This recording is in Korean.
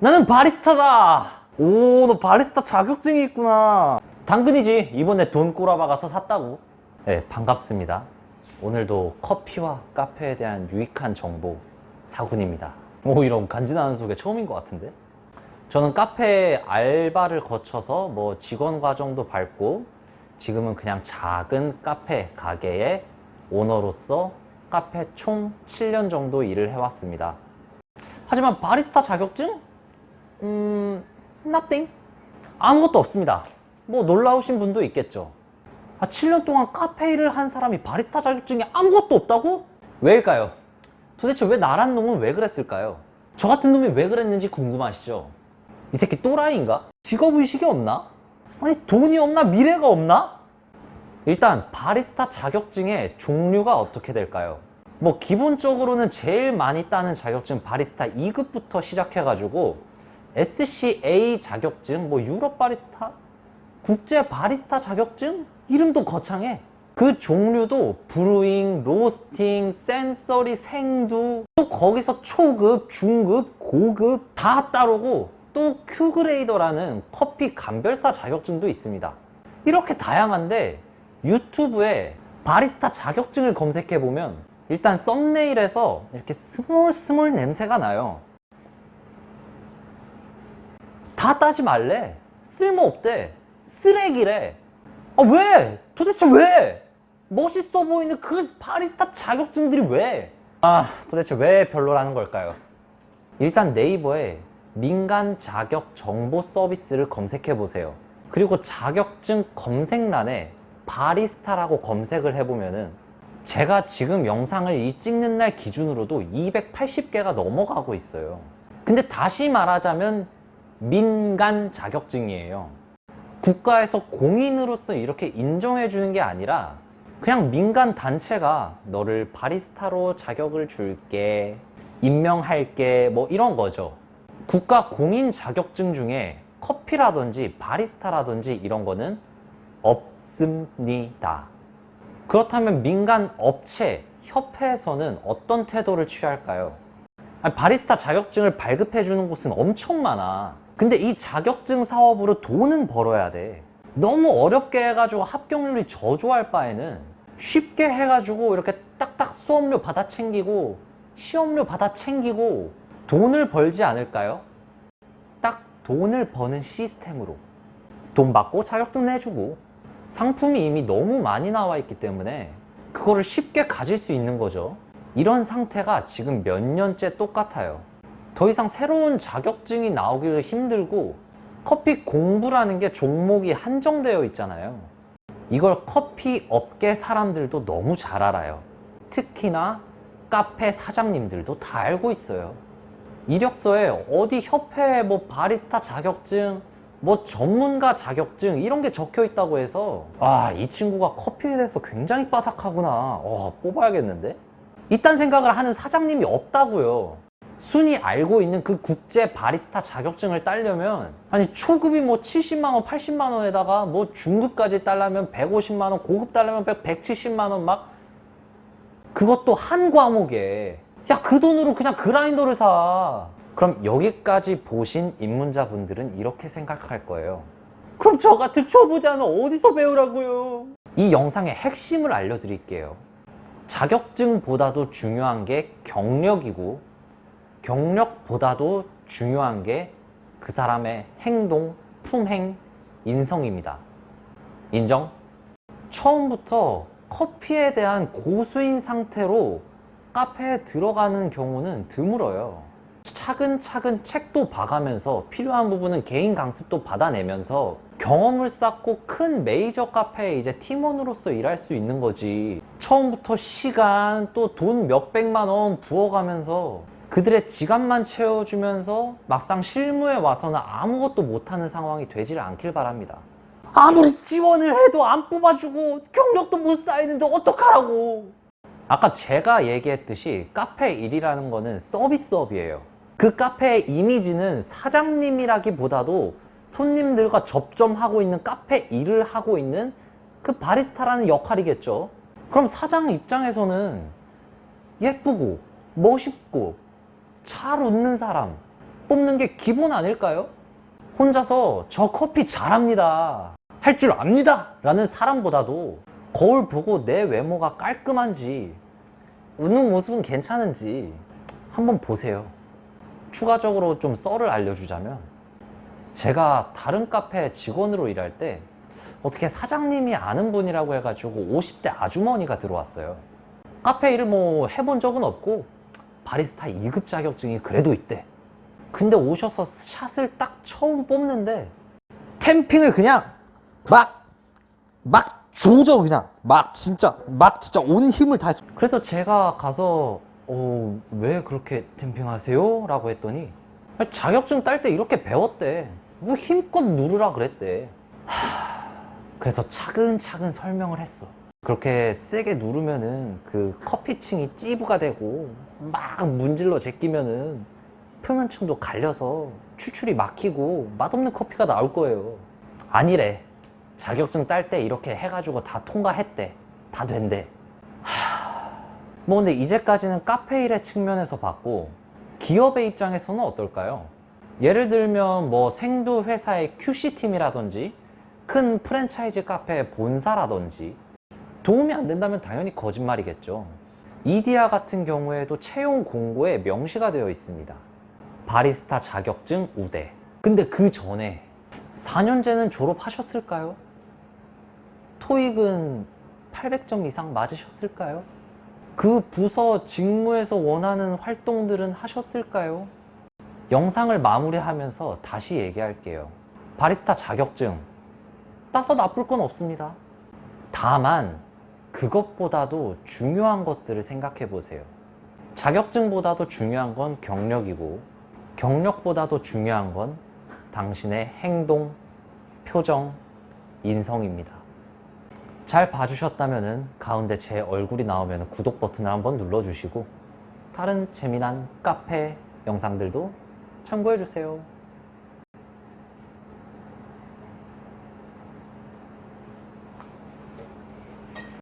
나는 바리스타다! 오, 너 바리스타 자격증이 있구나. 당근이지. 이번에 돈 꼬라박아서 샀다고. 네, 반갑습니다. 오늘도 커피와 카페에 대한 유익한 정보 사군입니다. 오, 이런 간지나는 소개 처음인 것 같은데? 저는 카페 알바를 거쳐서 뭐 직원 과정도 밟고 지금은 그냥 작은 카페 가게의 오너로서 카페 총 7년 정도 일을 해왔습니다. 하지만 바리스타 자격증? 음, nothing. 아무것도 없습니다. 뭐 놀라우신 분도 있겠죠. 아, 7년 동안 카페 일을 한 사람이 바리스타 자격증이 아무것도 없다고? 왜일까요? 도대체 왜 나란 놈은 왜 그랬을까요? 저 같은 놈이 왜 그랬는지 궁금하시죠? 이 새끼 또라이인가? 직업의식이 없나? 아니 돈이 없나? 미래가 없나? 일단 바리스타 자격증의 종류가 어떻게 될까요? 뭐 기본적으로는 제일 많이 따는 자격증 바리스타 2급부터 시작해가지고 SCA 자격증, 뭐 유럽 바리스타, 국제 바리스타 자격증 이름도 거창해. 그 종류도 브루잉, 로스팅, 센서리, 생두 또 거기서 초급, 중급, 고급 다 따르고 또 큐그레이더라는 커피 감별사 자격증도 있습니다. 이렇게 다양한데 유튜브에 바리스타 자격증을 검색해 보면 일단 썸네일에서 이렇게 스몰 스몰 냄새가 나요. 다 따지 말래. 쓸모없대. 쓰레기래. 아, 왜? 도대체 왜? 멋있어 보이는 그 바리스타 자격증들이 왜? 아, 도대체 왜 별로라는 걸까요? 일단 네이버에 민간 자격 정보 서비스를 검색해 보세요. 그리고 자격증 검색란에 바리스타라고 검색을 해보면은 제가 지금 영상을 이 찍는 날 기준으로도 280개가 넘어가고 있어요. 근데 다시 말하자면 민간 자격증이에요. 국가에서 공인으로서 이렇게 인정해 주는 게 아니라 그냥 민간 단체가 너를 바리스타로 자격을 줄게, 임명할게, 뭐 이런 거죠. 국가 공인 자격증 중에 커피라든지 바리스타라든지 이런 거는 없습니다. 그렇다면 민간 업체, 협회에서는 어떤 태도를 취할까요? 아니, 바리스타 자격증을 발급해 주는 곳은 엄청 많아. 근데 이 자격증 사업으로 돈은 벌어야 돼. 너무 어렵게 해가지고 합격률이 저조할 바에는 쉽게 해가지고 이렇게 딱딱 수업료 받아 챙기고 시험료 받아 챙기고 돈을 벌지 않을까요? 딱 돈을 버는 시스템으로 돈 받고 자격증 내주고 상품이 이미 너무 많이 나와 있기 때문에 그거를 쉽게 가질 수 있는 거죠. 이런 상태가 지금 몇 년째 똑같아요. 더 이상 새로운 자격증이 나오기도 힘들고 커피 공부라는 게 종목이 한정되어 있잖아요. 이걸 커피 업계 사람들도 너무 잘 알아요. 특히나 카페 사장님들도 다 알고 있어요. 이력서에 어디 협회 뭐 바리스타 자격증 뭐 전문가 자격증 이런 게 적혀 있다고 해서 아 이 친구가 커피에 대해서 굉장히 빠삭하구나 어, 뽑아야겠는데 이딴 생각을 하는 사장님이 없다고요 순위 알고 있는 그 국제 바리스타 자격증을 따려면 아니 초급이 뭐 70만 원 80만 원에다가 뭐 중급까지 따려면 150만 원 고급 따려면 170만 원 막 그것도 한 과목에 야 그 돈으로 그냥 그라인더를 사 그럼 여기까지 보신 입문자분들은 이렇게 생각할 거예요. 그럼 저 같은 초보자는 어디서 배우라고요? 이 영상의 핵심을 알려드릴게요. 자격증보다도 중요한 게 경력이고, 경력보다도 중요한 게 그 사람의 행동, 품행, 인성입니다. 인정? 처음부터 커피에 대한 고수인 상태로 카페에 들어가는 경우는 드물어요. 차근차근 책도 봐가면서 필요한 부분은 개인 강습도 받아내면서 경험을 쌓고 큰 메이저 카페에 이제 팀원으로서 일할 수 있는 거지. 처음부터 시간 또 돈 몇백만 원 부어가면서 그들의 지갑만 채워주면서 막상 실무에 와서는 아무것도 못하는 상황이 되질 않길 바랍니다. 아무리 지원을 해도 안 뽑아주고 경력도 못 쌓이는데 어떡하라고. 아까 제가 얘기했듯이 카페 일이라는 거는 서비스업이에요. 그 카페의 이미지는 사장님이라기보다도 손님들과 접점하고 있는 카페 일을 하고 있는 그 바리스타라는 역할이겠죠. 그럼 사장 입장에서는 예쁘고 멋있고 잘 웃는 사람 뽑는 게 기본 아닐까요? 혼자서 저 커피 잘합니다. 할 줄 압니다. 라는 사람보다도 거울 보고 내 외모가 깔끔한지, 웃는 모습은 괜찮은지 한번 보세요. 추가적으로 좀 썰을 알려주자면, 제가 다른 카페 직원으로 일할 때 어떻게 사장님이 아는 분이라고 해가지고 50대 아주머니가 들어왔어요. 카페 일을 뭐 해본 적은 없고 바리스타 2급 자격증이 그래도 있대. 근데 오셔서 샷을 딱 처음 뽑는데 템핑을 그냥 막, 막 조져 그냥 막 진짜 막 진짜 온 힘을 다해서 그래서 제가 가서 어, 왜 그렇게 템핑하세요? 라고 했더니 자격증 딸 때 이렇게 배웠대 뭐 힘껏 누르라 그랬대 하, 그래서 차근차근 설명을 했어 그렇게 세게 누르면은 그 커피층이 찌부가 되고 막 문질러 제끼면은 표면층도 갈려서 추출이 막히고 맛없는 커피가 나올 거예요. 아니래. 자격증 딸 때 이렇게 해가지고 다 통과했대. 다 된대. 하... 뭐 근데 이제까지는 카페 일의 측면에서 봤고 기업의 입장에서는 어떨까요? 예를 들면 뭐 생두 회사의 QC팀이라든지 큰 프랜차이즈 카페의 본사라든지 도움이 안 된다면 당연히 거짓말이겠죠. 이디야 같은 경우에도 채용 공고에 명시가 되어 있습니다. 바리스타 자격증 우대. 근데 그 전에 4년제는 졸업하셨을까요? 토익은 800점 이상 맞으셨을까요? 그 부서 직무에서 원하는 활동들은 하셨을까요? 영상을 마무리하면서 다시 얘기할게요. 바리스타 자격증 따서 나쁠 건 없습니다. 다만 그것보다도 중요한 것들을 생각해 보세요. 자격증보다도 중요한 건 경력이고 경력보다도 중요한 건 당신의 행동, 표정, 인성입니다. 잘 봐주셨다면 가운데 제 얼굴이 나오면 구독 버튼을 한번 눌러주시고 다른 재미난 카페 영상들도 참고해 주세요.